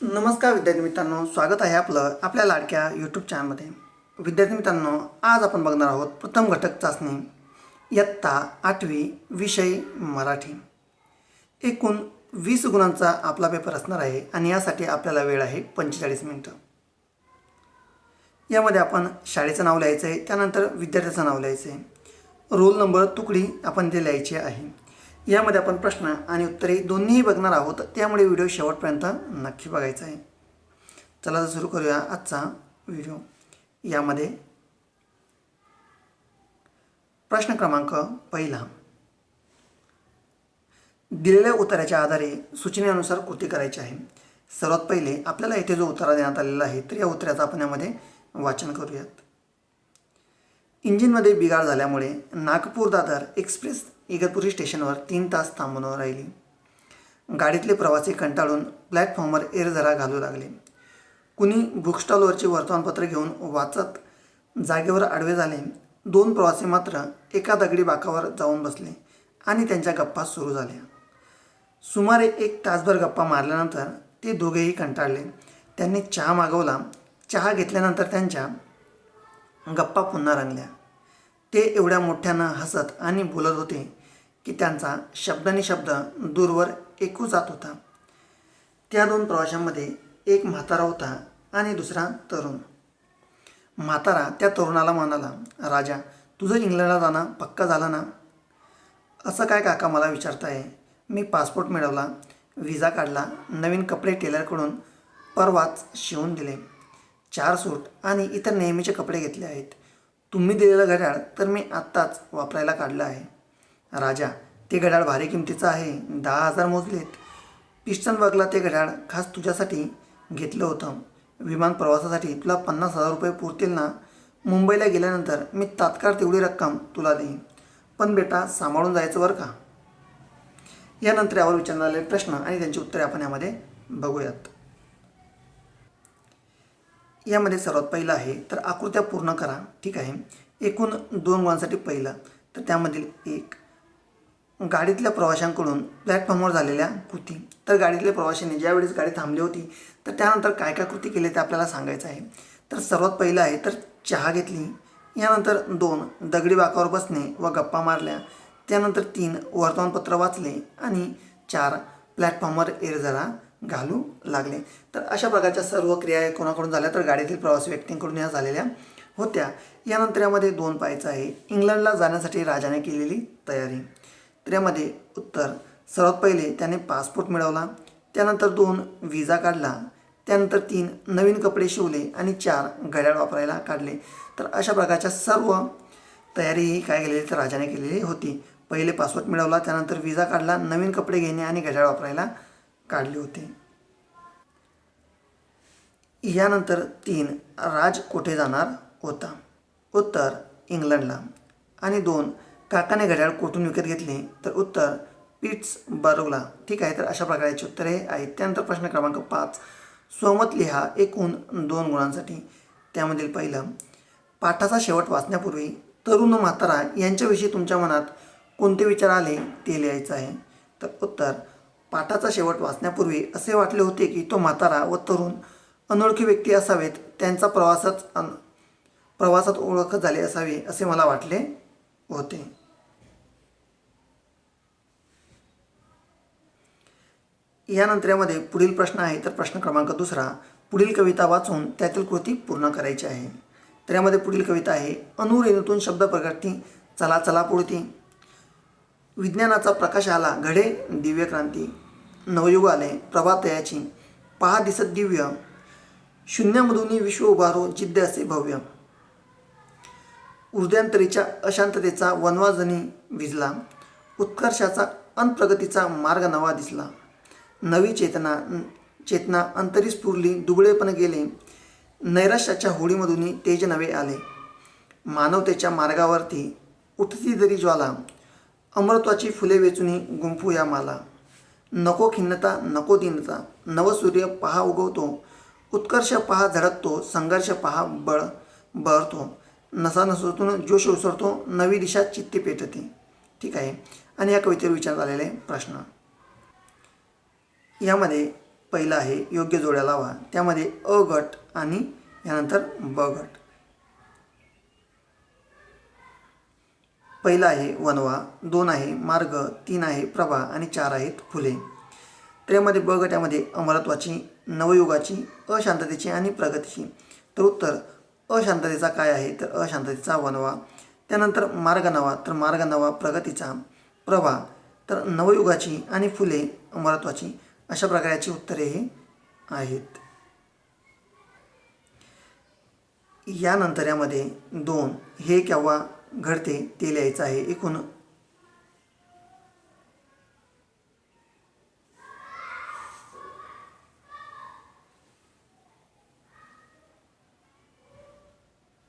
नमस्कार विद्यार्थी मित्रांनो स्वागत आहे आपलं आपल्या लाडक्या यूट्यूब चॅनलमध्ये विद्यार्थी मित्रांनो आज आपण बघणार आहोत प्रथम घटक चाचणी इयत्ता आठवी विषय मराठी. एकूण वीस गुणांचा आपला पेपर असणार आहे आणि यासाठी आपल्याला वेळ आहे पंचेचाळीस मिनटं. यामध्ये आपण शाळेचं नाव लिहायचं आहे त्यानंतर विद्यार्थ्याचं नाव लिहायचं आहे रोल नंबर तुकडी आपण ते लिहायची आहे यामध्ये आपण प्रश्न आणि उत्तरे दोन्हीही बघणार आहोत. त्यामुळे व्हिडिओ शेवटपर्यंत नक्की बघायचा आहे. चला तर सुरू करूया आजचा व्हिडिओ. यामध्ये प्रश्न क्रमांक पहिला. दिलेल्या उत्तराच्या आधारे सूचनेनुसार कृती करायची आहे. सर्वात पहिले आपल्याला इथे जो उत्तरा देण्यात आलेला आहे तर या उत्तराचं आपण यामध्ये वाचन करूयात. इंजिनमध्ये बिघाड झाल्यामुळे नागपूर दादर एक्सप्रेस इगतपुरी स्टेशनवर तीन तास थांबून राहिली. गाडीतले प्रवासी कंटाळून प्लॅटफॉर्मवर एरझरा घालू लागले. कुणी बुकस्टॉलवरचे वर्तमानपत्र घेऊन वाचत जागेवर आडवे झाले. दोन प्रवासी मात्र एका दगडी बाकावर जाऊन बसले आणि त्यांच्या गप्पा सुरू झाल्या. सुमारे एक तासभर गप्पा मारल्यानंतर ते दोघेही कंटाळले. त्यांनी चहा मागवला. चहा घेतल्यानंतर त्यांच्या गप्पा पुन्हा रंगल्या. ते एवढ्या मोठ्यानं हसत आणि बोलत होते. की त्यांचा शब्दाने शब्द दूरवर ऐकू जात होता. त्या दोन प्रवाशांमध्ये एक म्हातारा होता आणि दुसरा तरुण. म्हातारा त्या तरुणाला म्हणाला राजा तुझं इंग्लंडला जाणं पक्का झालं ना? असं काय काका मला विचारताय? मी पासपोर्ट मिळवला विजा काढला नवीन कपडे टेलरकडून परवाच शिवून दिले. चार सूट आणि इतर नेहमीचे कपडे घेतले आहेत. तुम्ही दिलेलं घड्याळ तर मी आत्ताच वापरायला काढलं आहे. राजा ते घड्याळ भारी किमतीचं आहे. दहा हजार मोजलेत. पिस्टनबर्गला ते घड्याळ खास तुझ्यासाठी घेतलं होतं. विमान प्रवासासाठी तुला पन्नास हजार रुपये पुरतील ना? मुंबईला गेल्यानंतर मी तात्काळ तेवढी रक्कम तुला देईन. पण बेटा सांभाळून जायचं बरं का? यानंतर यावर विचारण्यात प्रश्न आणि त्यांची उत्तरे आपण यामध्ये बघूयात. यामध्ये सर्वात पहिलं आहे तर आकृत्या पूर्ण करा. ठीक आहे. एकूण दोन गुणांसाठी पहिलं. तर त्यामधील एक गाडीतल्या प्रवाशांकडून प्लॅटफॉर्मवर झालेल्या कृती. तर गाडीतल्या प्रवाशांनी ज्यावेळेस गाडी थांबली होती तर त्यानंतर काय काय कृती केली ते आपल्याला सांगायचं आहे. तर सर्वात पहिलं आहे तर चहा घेतली. यानंतर दोन दगडी बाकावर बसणे व गप्पा मारल्या. त्यानंतर तीन वर्तमानपत्र वाचले. आणि चार प्लॅटफॉर्मवर एरझरा घालू लागले. तर अशा प्रकारच्या सर्व क्रिया कोणाकडून झाल्या? तर गाडीतील प्रवासी व्यक्तींकडून या झालेल्या होत्या. यानंतर यामध्ये दोन पाहायचं आहे. इंग्लंडला जाण्यासाठी राजाने केलेली तयारी. त्र्यामध्ये उत्तर. सर्वात पहिले त्याने पासपोर्ट मिळवला. त्यानंतर दोन विजा काढला. त्यानंतर तीन नवीन कपडे शिवले आणि चार घड्याळ वापरायला काढले. तर अशा प्रकारच्या सर्व तयारी ही काय केलेली तर राजाने केलेली होती. पहिले पासपोर्ट मिळवला त्यानंतर विजा काढला नवीन कपडे घेणे आणि घड्याळ वापरायला काढले होते. यानंतर तीन राज कोठे जाणार होता? उत्तर इंग्लंडला. आणि दोन काकाने घड्याळ कोठून विकत घेतले? तर उत्तर पिट्स बरोला ठीक आहे तर अशा प्रकारचे उत्तरे आहेत. त्यानंतर प्रश्न क्रमांक पाच. सोमत लिहा एकूण दोन गुणांसाठी. त्यामधील पहिलं पाठाचा शेवट वाचण्यापूर्वी तरुण म्हातारा यांच्याविषयी तुमच्या मनात कोणते विचार आले ते लिहायचं आहे. तर उत्तर पाठाचा शेवट वाचण्यापूर्वी असे वाटले होते की तो म्हातारा व तरुण अनोळखी व्यक्ती असावेत त्यांचा प्रवासात अन प्रवासात ओळख झाली असावी असे मला वाटले होते. यानंतरमध्ये पुढील प्रश्न आहे तर प्रश्न क्रमांक दुसरा पुढील कविता वाचून त्यातील कृती पूर्ण करायची आहे. तर यामध्ये पुढील कविता आहे अनुरेणूतून शब्द प्रगती चला चला पुढती. विज्ञानाचा प्रकाश आला घडे दिव्य क्रांती. नवयुग आले प्रभातयाची पहा दिसत दिव्य. शून्यामधून विश्व उभारो जिद्द असे भव्य. उर्ध्यांतरीच्या अशांततेचा वनवाजनी विजला. उत्कर्षाचा अनप्रगतीचा मार्ग नवा दिसला. नवी चेतना चेतना अंतरी स्फुरली दुबळेपण गेले. नैराश्याच्या होळीमधून तेज नवे आले. मानवतेच्या मार्गावरती उठती जरी ज्वाला अमृत्वाची फुले वेचुनी गुंफू या माला. नको खिन्नता नको दिनता नवसूर्य पहा उगवतो. उत्कर्ष पहा झडकतो संघर्ष पहा बळ बळतो नसा नसतून जोश उसरतो नवी दिशा चित्ती पेटते. ठीक आहे. आणि या कवितेवर विचारण्यात आलेले प्रश्न. यामध्ये पहिलं आहे योग्य जोड्या लावा. त्यामध्ये अ गट आणि यानंतर ब गट. पहिला आहे वनवा दोन आहे मार्ग तीन आहे प्रभा आणि चार आहेत फुले तर यामध्ये ब गटामध्ये अमरत्वाची नवयुगाची अशांततेची आणि प्रगतीची. तर उत्तर अशांततेचा काय आहे? तर अशांततेचा वनवा. त्यानंतर मार्ग नवा तर मार्ग नवा प्रगतीचा. प्रभा तर नवयुगाची आणि फुले अमरत्वाची. अशा प्रकारची उत्तरे आहेत. यानंतर यामध्ये दोन हे केव्हा घडते ते लिहायचं आहे. एकूण